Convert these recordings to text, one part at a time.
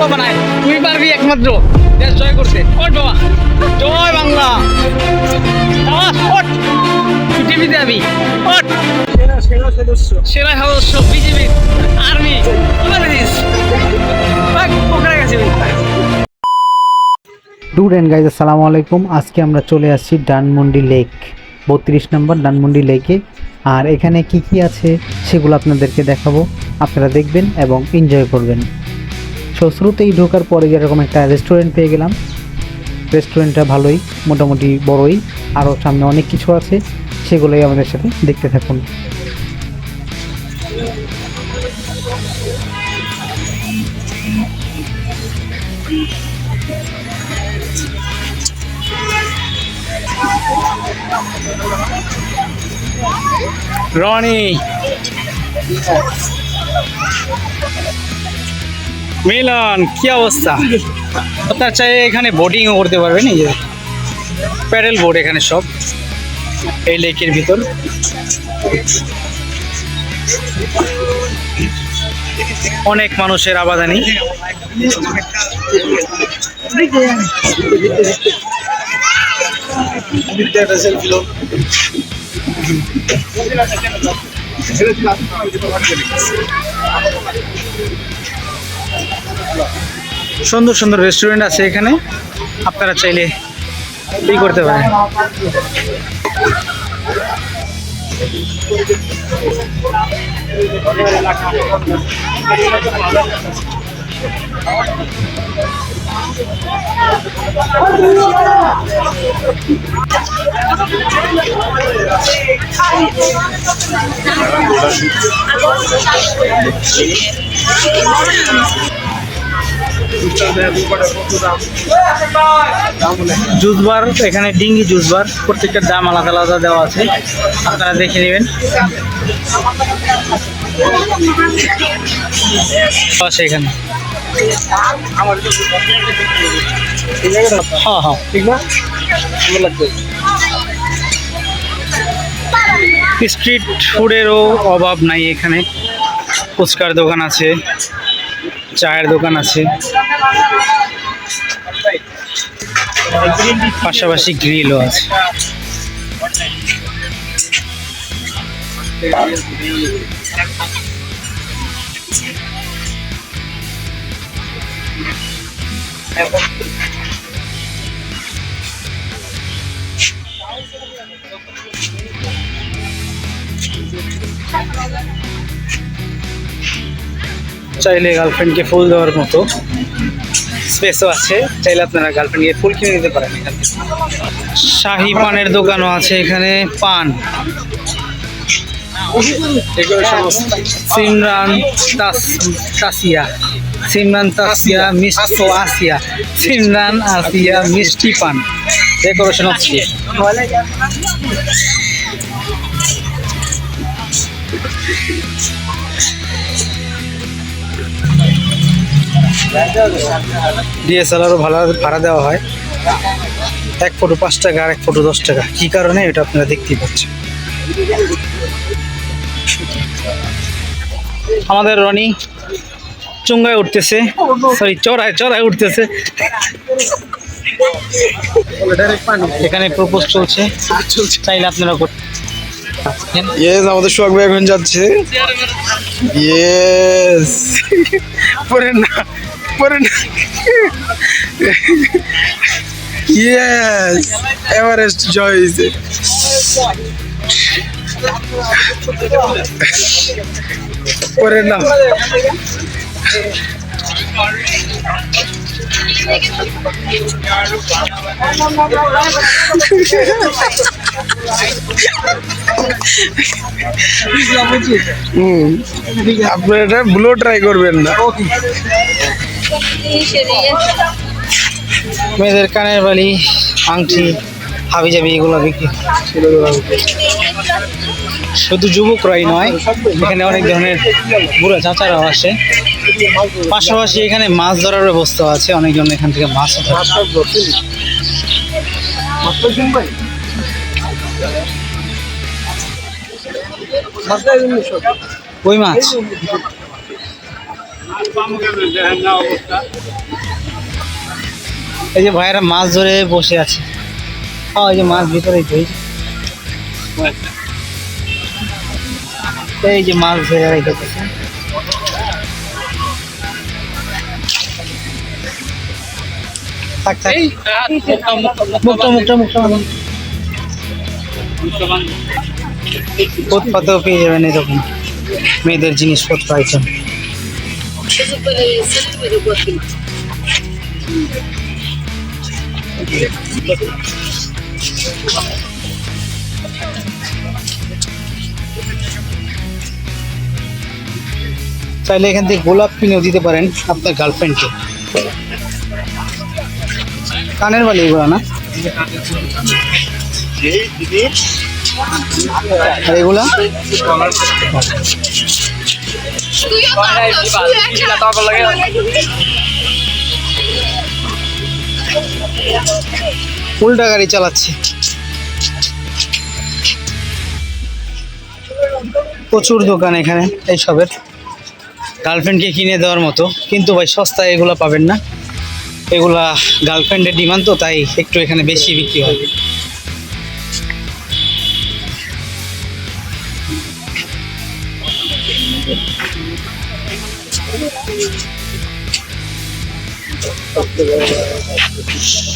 পোলা বানায়। তুই পারবি একমাত্র। দেশ জয় করতে। ওট বাবা। জয় বাংলা। টিভিতে যাবি। ওঠ। সদস্য। আর্মি। অ্যান্ড গাইজ আসসালামু আলাইকুম। আজকে আমরা চলে আসছি ডানমন্ডি লেক। বত্রিশ নম্বর ডানমন্ডি লেকে। আর এখানে কি কি আছে, সেগুলো আপনাদেরকে দেখাবো। আপনারা দেখবেন এবং এনজয় করবেন। সো শুরুতেই ঢোকার পরে যেরকম একটা রেস্টুরেন্ট পেয়ে গেলাম। রেস্টুরেন্টটা ভালোই, মোটামুটি বড়ই আরও সামনে অনেক কিছু আছে, সেগুলোই আমাদের সাথে দেখতে থাকুন। রনি! মিলন, কি অবস্থা? আপনার চাই এখানে বোটিংও করতে পারবেন এই যে প্যাডেল বোট এখানে সব। এই লেকের ভিতর। অনেক মানুষের আবাদানি। সুন্দর সুন্দর রেস্টুরেন্ট আছে এখানে। আপনারা চাইলে ই করতে পারেন। জুস বার এখানে ডিঙ্গি জুস বার প্রত্যেকটার দাম আলাদা আলাদা দেওয়া আছে। আপনারা দেখে নেবেন। এখানে। হ্যাঁ হ্যাঁ। স্ট্রিট ফুডেরও অভাব নাই এখানে। ফুচকার দোকান আছে। চায়ের দোকান আছে। পাশাপাশি গ্রিলও আছে। চাইলে গার্লফ্রেন্ডকে ফুল দেওয়ার মতো স্পেসও আছে। চাইলে আপনারা গার্লফ্রেন্ডকে ফুল কিনে নিতে পারেন এখান থেকে। শাহি পানের দোকানও আছে এখানে পান। সিমরান তাস- তাসিয়া। সিমরান তাসিয়া মিষ্টি আসিয়া সিমরান আসিয়া মিষ্টি পান। ডেকোরেশন হচ্ছে ডিএসএলআরও ভাড়া ভাড়া দেওয়া হয়। এক ফটো পাঁচ টাকা আর এক ফটো দশ টাকা। কী কারণে এটা আপনারা দেখতেই পাচ্ছেন? আমাদের রনি চুঙ্গায় উঠতেছে। সরি চড়ায় চড়ায় উঠতেছে। এখানে প্রপোজ চলছে। চাইলে আপনারা করতে ইয়েস আমাদের সোহাগ ভাই এখন যাচ্ছে। ইয়েস পরে না। পরে ইয়েস এভারেস্ট জয় হয়েছে। পরে না। হুম। আপনারা এটা ব্লো ট্রাই করবেন না। মেয়েদের কানের বালি, আংটি হাবি জাবি এগুলো বিক্রি শুধু যুবকরাই নয়, এখানে অনেক ধরনের বুড়ো চাচারাও আসে। পাশাপাশি এখানে মাছ ধরার ব্যবস্থা আছে, অনেকজন এখান থেকে মাছ ধরে। কই মাছ? এই যে ভাইয়েরা মাছ ধরে বসে আছে। যে মাছ ভিতরেই তো এই যে। মাছ ধরে রেখেছে থাক থাক। মুখটা মুখটা মুখটা ফুটপাতেও পেয়ে যাবেন এরকম। মেয়েদের জিনিসপত্র আইটেম চাইলে এখান থেকে গোলাপ কিনেও দিতে পারেন আপনার গার্লফ্রেন্ডকে কানের বালি এগুলো না? আর এগুলা? উল্টা গাড়ি চালাচ্ছে। প্রচুর দোকান এখানে এইসবের গার্লফ্রেন্ডকে কিনে দেওয়ার মতো। কিন্তু ভাই সস্তায় এগুলো পাবেন না। এগুলা গার্লফ্রেন্ডের ডিমান্ড তো তাই একটু এখানে বেশি বিক্রি হয়।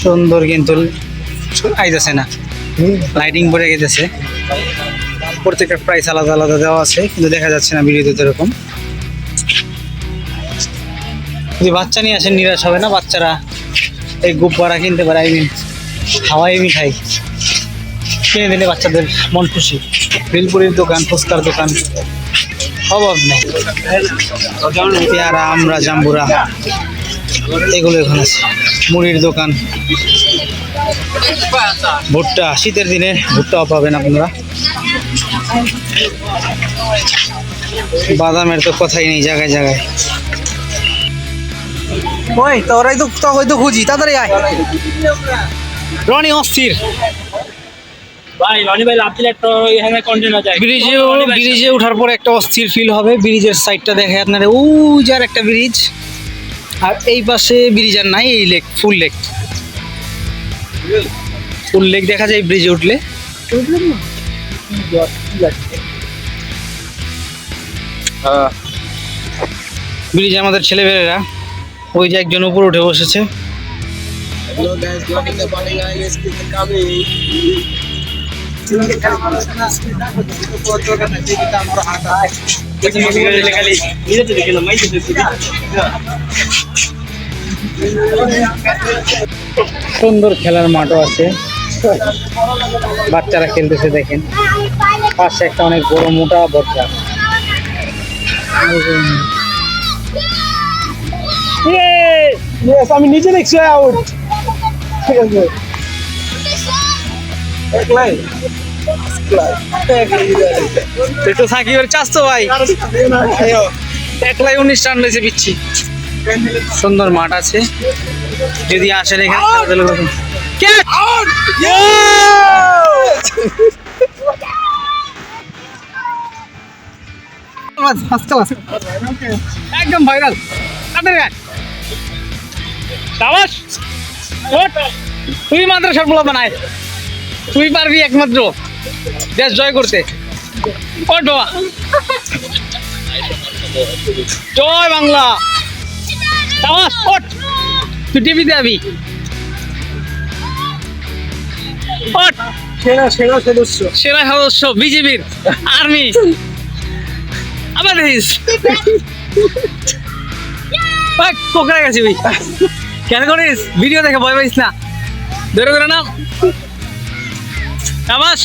সুন্দর কিন্তু আইতেছে না। লাইটিং পরে গেছে প্রত্যেকটা প্রাইস আলাদা আলাদা দেওয়া আছে, কিন্তু দেখা যাচ্ছে না ভিডিওতে এরকম। যদি বাচ্চা নিয়ে আসেন, নিরাশ হবে না বাচ্চারা? এই গুব্বারা কিনতে পারে আই মিন হাওয়াই মিঠাই। কিনে দিলে বাচ্চাদের মন খুশি। বিলপুরির দোকান, ফুচকার দোকান। অভাব নেই। পেয়ারা আমরা জাম্বুরা এগুলো এখানে আছে। মুড়ির দোকান। ভুট্টা শীতের দিনে ভুট্টাও পাবেন আপনারা। বাদামের তো কথাই নেই জায়গায় জায়গায়। ওই তোরাই তো তো হয়তো খুঁজি তাড়াতাড়ি আয়। রনি অস্থির। ভাই রনি ভাই লাভ দিলে একটা এখানে কন্টেন্ট আছে ব্রিজে ব্রিজে ওঠার পরে একটা অস্থির ফিল হবে। ব্রিজের সাইডটা দেখে আপনারা ও যার একটা ব্রিজ আর এই পাশে ব্রিজ আর নাই এই lake full lake full lake দেখা যায় ব্রিজে উঠলে। ব্রিজে আমাদের ছেলেমেয়েরা ওই যে একজন উপর উঠে বসেছে। সুন্দর খেলার মাঠও আছে। বাচ্চারা খেলতেছে, দেখেন। পাশে একটা অনেক বড় মোটা বটগাছ। আমি নিজে দেখছি আউট ঠিক আছে। একটু সাকিবের চাষ তো ভাই। একলাই উনিশ রান রয়েছে পিচ্ছি সুন্দর মাঠ আছে। যদি আসেন এখানে. একদম ভাইরাল সাবাস তুই মাদ্রাসার বলা বানায় তুই পারবি একমাত্র। দেশ জয় করতে। ওঠ জয় বাংলা। তুই টিভিতে যাবি সেনা সেনা সদস্য। সেনা সদস্য বিজেপির আর্মি আবার দেখিস। কোকড়া গেছি কেন করিস? ভিডিও দেখে ভয় পাইস না। ধরে ধরে নাম সাবাস